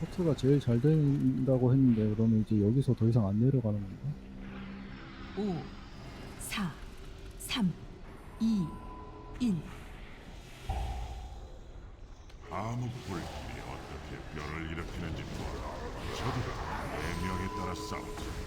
셔츠가 제일 잘 된다고 했는데 그러면 이제 여기서 더 이상 안 내려가는 건가? 5, 4, 3, 2, 1. 아무 불길이 어떻게 뼈를 일으키는지 보라. 저들은 내 명에 따라 싸우지.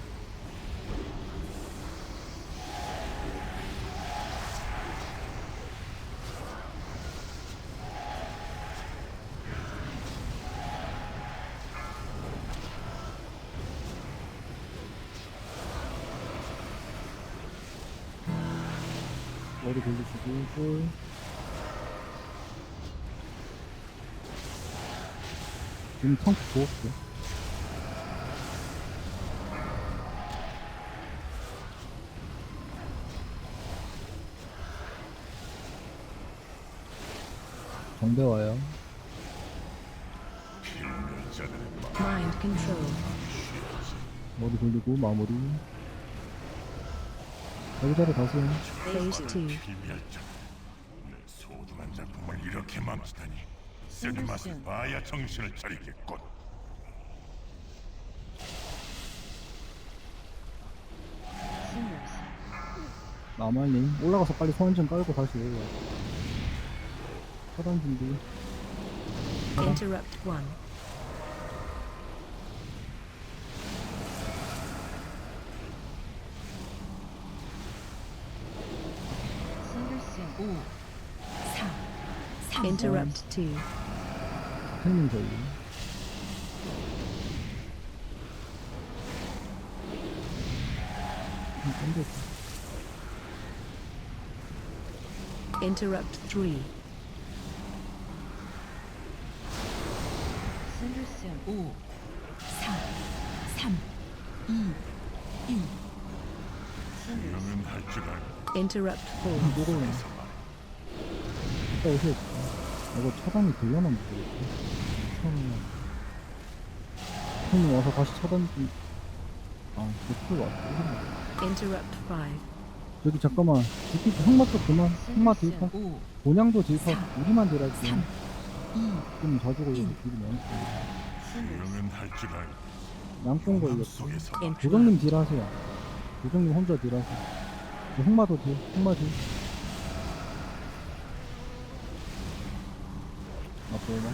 머리 돌리시고 쫄 지금 텅크 부었어 정배 와요. 필멸자들의 Mind control. 머리 돌리고 마무리 여기자리 가세요 Phase 2. 필멸자. 내 소중한 작품을 이렇게 망치다니. 쓰는 맛을 봐야 정신을 차리겠군. 나말님 올라가서 빨리 소환 좀 깔고 다시 올라와 차단 준비 Interrupt 1. Interrupt 2. 타이밍 걸리. 안됐다. Interrupt 3. 5 4 3 2 1 신들쌤 Interrupt 4. 녹을래. 이따 오세요 이거 차단이 되려나 모르겠어 처음에 형님 와서 다시 차단 좀 아, 그풀 왔어. Interrupt 5. 저기 잠깐만. 지키 흑마 쪽 그만. 흑마 딜파 5, 본향도 딜파 사, 우리만 딜할게 3, 2, 좀 자주고 여기 일. 딜이 많고 명은 할줄 양뽕 마음 걸렸어. 속에서 조정님 딜 하세요. 조정님 혼자 딜 하세요. 저 흑마도 딜 흑마 딜 그러나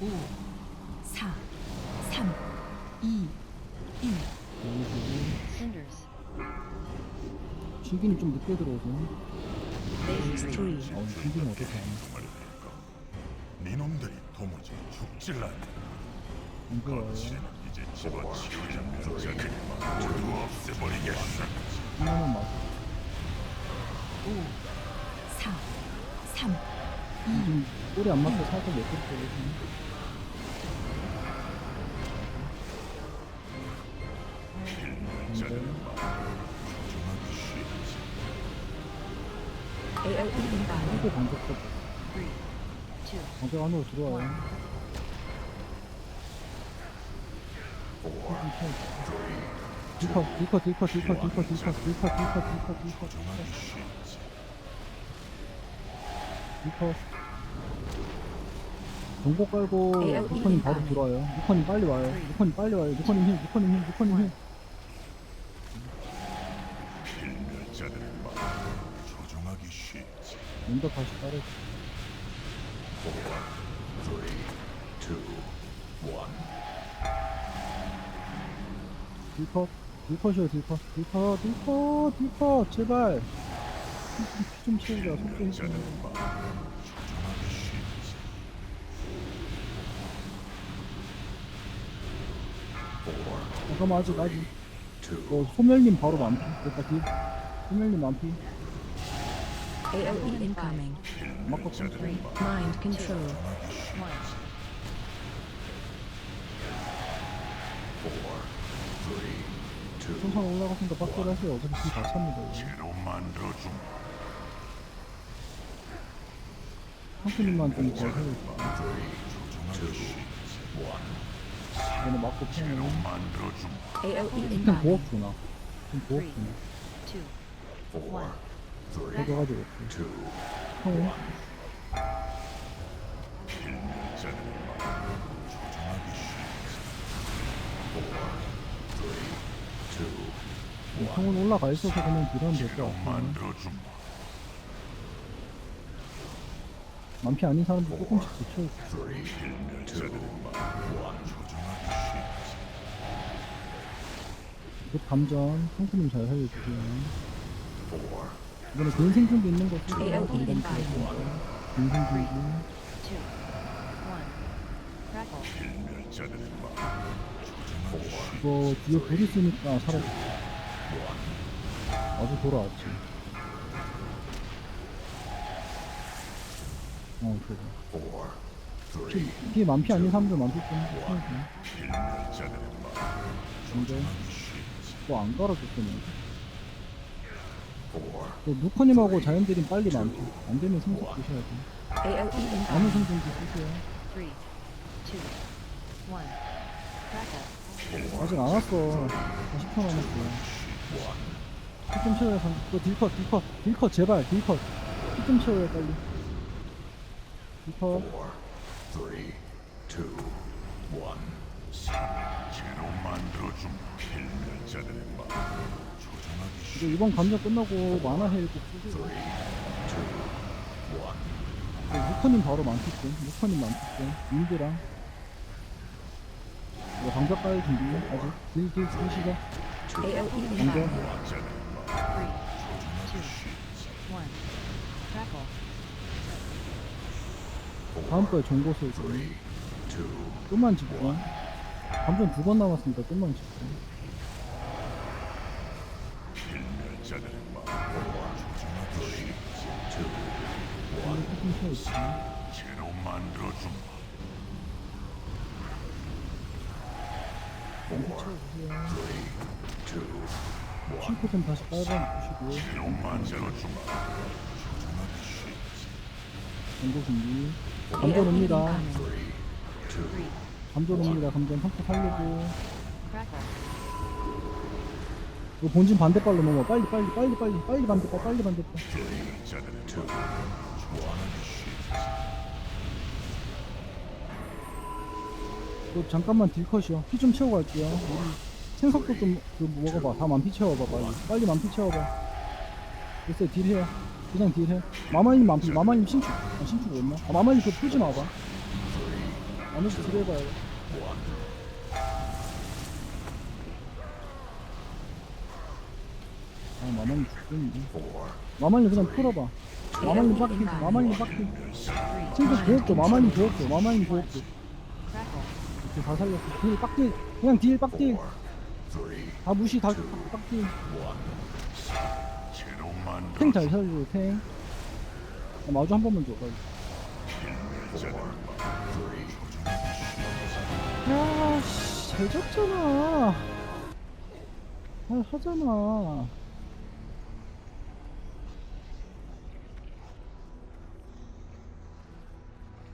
5 4 3 2 1 기둥이 좀 늦게 들어오죠. Phase three. 아, 오늘 죽이면 어떡해. 니놈들이 도무지 죽질 않네. 안 이제 집어치우는 그 없애버리겠어. 하나만 맞아. 4, 3, 지금 꼬리 안 맞고 살짝 몇개 들어오세요 필멸자들의 마음을 조종하기 쉽지. AOE inbound. 이거 방벽 쳐 방벽 안으로 들어와요 딜컷 딜컷 딜컷 딜컷 딜컷 딜컷 딜컷 딜컷 딜컷 딜컷 조종 딜컷 정보 깔고 루커님 바로 들어와요. 루커님 빨리 와요. 루커님 빨리 와요. 루커님 힘 루커님 힘 루커님 힘. 먼저 다시 따르 딜컷 딜컷이요 딜컷 딜컷 딜컷 딜컷 제발. 피 좀 해주세요 마음을 조종하기 쉽지. 잠깐만 아직 아직 어 소멸님 바로 만피 됐다 딜 소멸님 만피 AOE incoming. 맞고 Mind control. 천상 올라갔으니까 빡대를 하세요 어차피 다 찹니다 이거. 한숨만 좀더 해볼까 얘는 맞고 피하면 AOE 보았구나 좀 보았구나 해줘가지고. 형. 형은 올라가 있어서 그냥 딜하면 될것 같아 만들어준 거 만피 아닌 사람들 조금씩 붙여. 필멸자들의 마음 조종하기 쉽지. 그 감전, 성수님 잘 살려주세요. 이번에 개인 생존도 있는 거 쓰세요. AOE. Two. One. Crackle. 필멸자들의 마음 이거 뒤에 불 있으니까 살았어. 아주 돌아왔지. 어, 그래. 뒤- 뒤에 만피 아닌 사람들 만피 좀. 필멸자들의 마음 근데 뭐안 깔아줬더니. 또 누커님하고 자연들인 빨리 만피. 안 되면 생석 드셔야 돼. AOE 아무 inbound. 생존도 쓰세요. Three. Two. One. Crackle. 아직 안 왔어. 40초 남았어. 피좀 채워야 산. 또 딜컷, 딜컷, 딜컷, 제발, 딜컷. 피좀 채워야 빨리. 필멸자들의 마음 조종하기 이거 이번 감자 끝나고 만화 헬꼭 쓰세요. 네, 루커님 바로 많겠죠. 루커님 많겠죠. 민드랑. 이거 방벽 깔 준비. 아직. 딜, 딜, 딜 시작. AOE 방벽. inbound. 필멸자들의 Three. Two. One. Crackle. 다음번에 정보소 좀. 좀만 집중. 감전 두번 남았으니까 좀만 집중. 있지. 제로 만들어주마. 칠코좀 다시 빨아 주시고요. 제로 만들어주마. 조종하기 쉽지. 정보 준비. 감전 옵니다. 감전 옵니다. 감전 펑크 살리고. 이거 본진 반대발로 넘어. 빨리 빨리 빨리 빨리 빨리 반대발 빨리 반대발. 너 잠깐만 딜컷이요. 피 좀 채우고 갈게요. 우리 생석도 좀 그 먹어봐. 다 만피 채워봐 빨리. 빨리 만피 채워봐. 됐어요. 딜해요. 그냥 딜해. 마마님 만피. 마마님 신축. 아, 신축 없나? 아, 마마님 그거 풀지 마봐. 나머지 딜해봐요. 아 마마님 죽겠는데. 마마님 그냥 풀어봐. 마마님 빡기. 마마님 빡기. 친구 보였죠. 마마님 보였죠. 마마님. Crackle. 이렇게 다 살렸어. 딜 빡딜. 그냥 딜 빡딜. 다 무시 다 빡- 빡딜. 제로 만들어 탱잘 살려줘 탱. 아, 마주 한 번만 줘. 빨리. 야, 씨, 잘 잡잖아. 잘 하잖아.